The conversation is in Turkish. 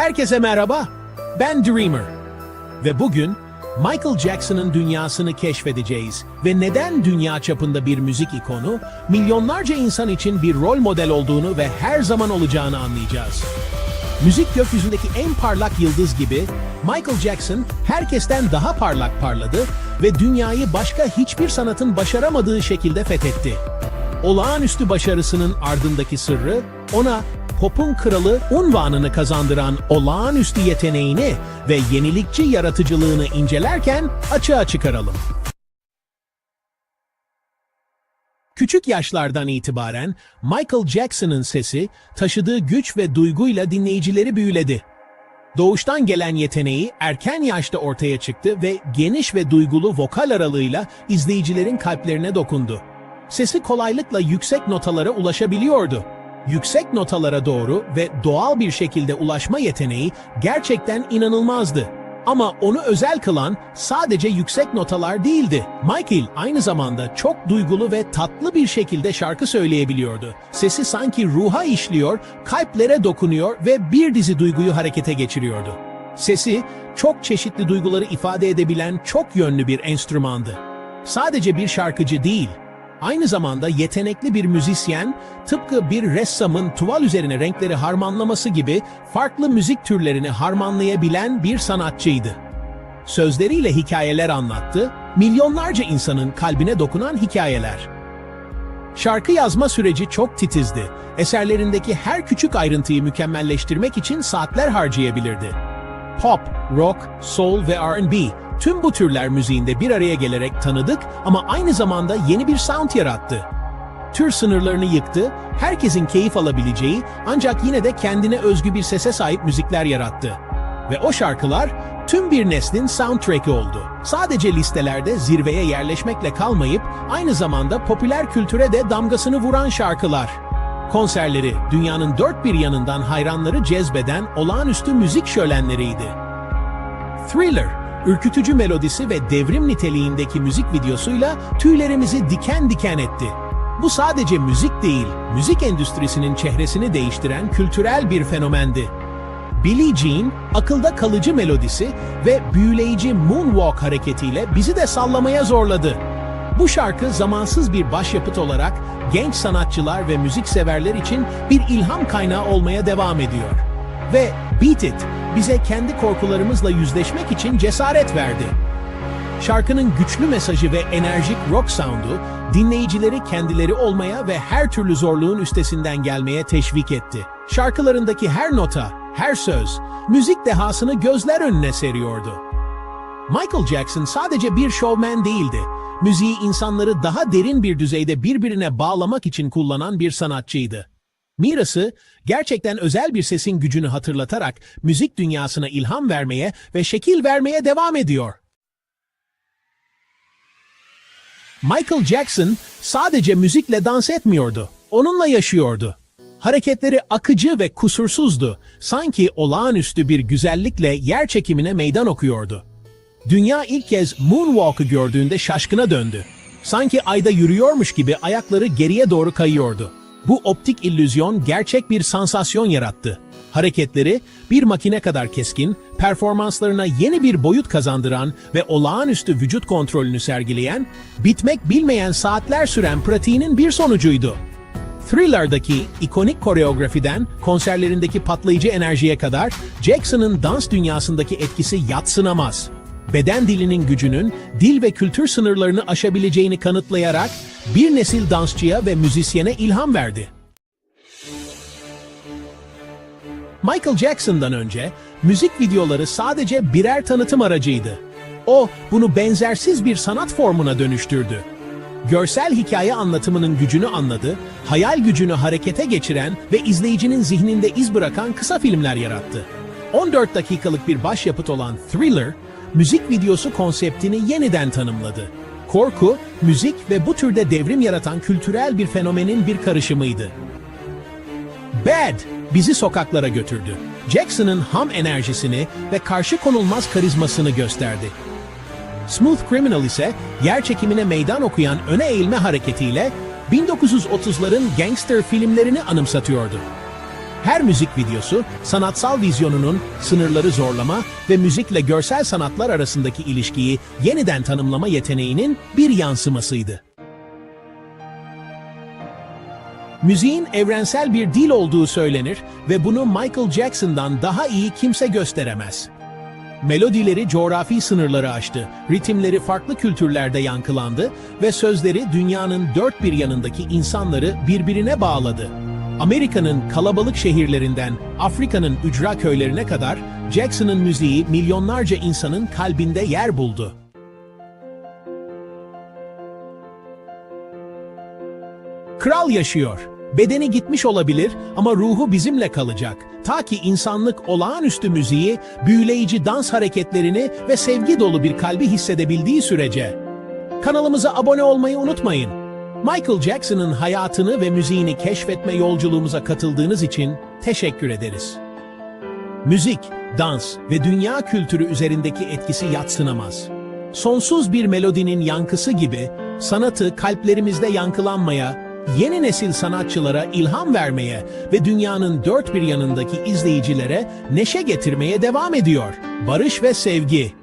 Herkese merhaba, ben Dreamer. Ve bugün Michael Jackson'ın dünyasını keşfedeceğiz ve neden dünya çapında bir müzik ikonu, milyonlarca insan için bir rol model olduğunu ve her zaman olacağını anlayacağız. Müzik gökyüzündeki en parlak yıldız gibi Michael Jackson herkesten daha parlak parladı ve dünyayı başka hiçbir sanatın başaramadığı şekilde fethetti. Olağanüstü başarısının ardındaki sırrı ona popun kralı unvanını kazandıran olağanüstü yeteneğini ve yenilikçi yaratıcılığını incelerken açığa çıkaralım. Küçük yaşlardan itibaren Michael Jackson'ın sesi taşıdığı güç ve duyguyla dinleyicileri büyüledi. Doğuştan gelen yeteneği erken yaşta ortaya çıktı ve geniş ve duygulu vokal aralığıyla izleyicilerin kalplerine dokundu. Sesi kolaylıkla yüksek notalara ulaşabiliyordu. Yüksek notalara doğru ve doğal bir şekilde ulaşma yeteneği gerçekten inanılmazdı. Ama onu özel kılan sadece yüksek notalar değildi. Michael aynı zamanda çok duygulu ve tatlı bir şekilde şarkı söyleyebiliyordu. Sesi sanki ruha işliyor, kalplere dokunuyor ve bir dizi duyguyu harekete geçiriyordu. Sesi çok çeşitli duyguları ifade edebilen çok yönlü bir enstrümandı. Sadece bir şarkıcı değil, aynı zamanda yetenekli bir müzisyen, tıpkı bir ressamın tuval üzerine renkleri harmanlaması gibi farklı müzik türlerini harmanlayabilen bir sanatçıydı. Sözleriyle hikayeler anlattı, milyonlarca insanın kalbine dokunan hikayeler. Şarkı yazma süreci çok titizdi. Eserlerindeki her küçük ayrıntıyı mükemmelleştirmek için saatler harcayabilirdi. Pop, rock, soul ve R&B tüm bu türler müziğinde bir araya gelerek tanıdık ama aynı zamanda yeni bir sound yarattı. Tür sınırlarını yıktı, herkesin keyif alabileceği ancak yine de kendine özgü bir sese sahip müzikler yarattı. Ve o şarkılar tüm bir neslin soundtrack'i oldu. Sadece listelerde zirveye yerleşmekle kalmayıp aynı zamanda popüler kültüre de damgasını vuran şarkılar. Konserleri dünyanın dört bir yanından hayranları cezbeden olağanüstü müzik şölenleriydi. Thriller, ürkütücü melodisi ve devrim niteliğindeki müzik videosuyla tüylerimizi diken diken etti. Bu sadece müzik değil, müzik endüstrisinin çehresini değiştiren kültürel bir fenomendi. Billie Jean, akılda kalıcı melodisi ve büyüleyici moonwalk hareketiyle bizi de sallamaya zorladı. Bu şarkı zamansız bir başyapıt olarak genç sanatçılar ve müzik severler için bir ilham kaynağı olmaya devam ediyor. Ve Beat It bize kendi korkularımızla yüzleşmek için cesaret verdi. Şarkının güçlü mesajı ve enerjik rock sound'u dinleyicileri kendileri olmaya ve her türlü zorluğun üstesinden gelmeye teşvik etti. Şarkılarındaki her nota, her söz, müzik dehasını gözler önüne seriyordu. Michael Jackson sadece bir şovmen değildi. Müziği insanları daha derin bir düzeyde birbirine bağlamak için kullanan bir sanatçıydı. Mirası, gerçekten özel bir sesin gücünü hatırlatarak müzik dünyasına ilham vermeye ve şekil vermeye devam ediyor. Michael Jackson sadece müzikle dans etmiyordu, onunla yaşıyordu. Hareketleri akıcı ve kusursuzdu, sanki olağanüstü bir güzellikle yer çekimine meydan okuyordu. Dünya ilk kez Moonwalk'ı gördüğünde şaşkına döndü. Sanki ayda yürüyormuş gibi ayakları geriye doğru kayıyordu. Bu optik illüzyon gerçek bir sansasyon yarattı. Hareketleri bir makine kadar keskin, performanslarına yeni bir boyut kazandıran ve olağanüstü vücut kontrolünü sergileyen, bitmek bilmeyen saatler süren pratiğinin bir sonucuydu. Thriller'daki ikonik koreografiden konserlerindeki patlayıcı enerjiye kadar Jackson'ın dans dünyasındaki etkisi yatsınamaz. Beden dilinin gücünün dil ve kültür sınırlarını aşabileceğini kanıtlayarak bir nesil dansçıya ve müzisyene ilham verdi. Michael Jackson'dan önce müzik videoları sadece birer tanıtım aracıydı. O bunu benzersiz bir sanat formuna dönüştürdü. Görsel hikaye anlatımının gücünü anladı, hayal gücünü harekete geçiren ve izleyicinin zihninde iz bırakan kısa filmler yarattı. 14 dakikalık bir başyapıt olan Thriller, müzik videosu konseptini yeniden tanımladı. Korku, müzik ve bu türde devrim yaratan kültürel bir fenomenin bir karışımıydı. Bad bizi sokaklara götürdü. Jackson'ın ham enerjisini ve karşı konulmaz karizmasını gösterdi. Smooth Criminal ise yer çekimine meydan okuyan öne eğilme hareketiyle 1930'ların gangster filmlerini anımsatıyordu. Her müzik videosu, sanatsal vizyonunun sınırları zorlama ve müzikle görsel sanatlar arasındaki ilişkiyi yeniden tanımlama yeteneğinin bir yansımasıydı. Müziğin evrensel bir dil olduğu söylenir ve bunu Michael Jackson'dan daha iyi kimse gösteremez. Melodileri coğrafi sınırları aştı, ritimleri farklı kültürlerde yankılandı ve sözleri dünyanın dört bir yanındaki insanları birbirine bağladı. Amerika'nın kalabalık şehirlerinden Afrika'nın ücra köylerine kadar Jackson'ın müziği milyonlarca insanın kalbinde yer buldu. Kral yaşıyor. Bedeni gitmiş olabilir ama ruhu bizimle kalacak. Ta ki insanlık olağanüstü müziği, büyüleyici dans hareketlerini ve sevgi dolu bir kalbi hissedebildiği sürece. Kanalımıza abone olmayı unutmayın. Michael Jackson'ın hayatını ve müziğini keşfetme yolculuğumuza katıldığınız için teşekkür ederiz. Müzik, dans ve dünya kültürü üzerindeki etkisi yatsınamaz. Sonsuz bir melodinin yankısı gibi sanatı kalplerimizde yankılanmaya, yeni nesil sanatçılara ilham vermeye ve dünyanın dört bir yanındaki izleyicilere neşe getirmeye devam ediyor. Barış ve sevgi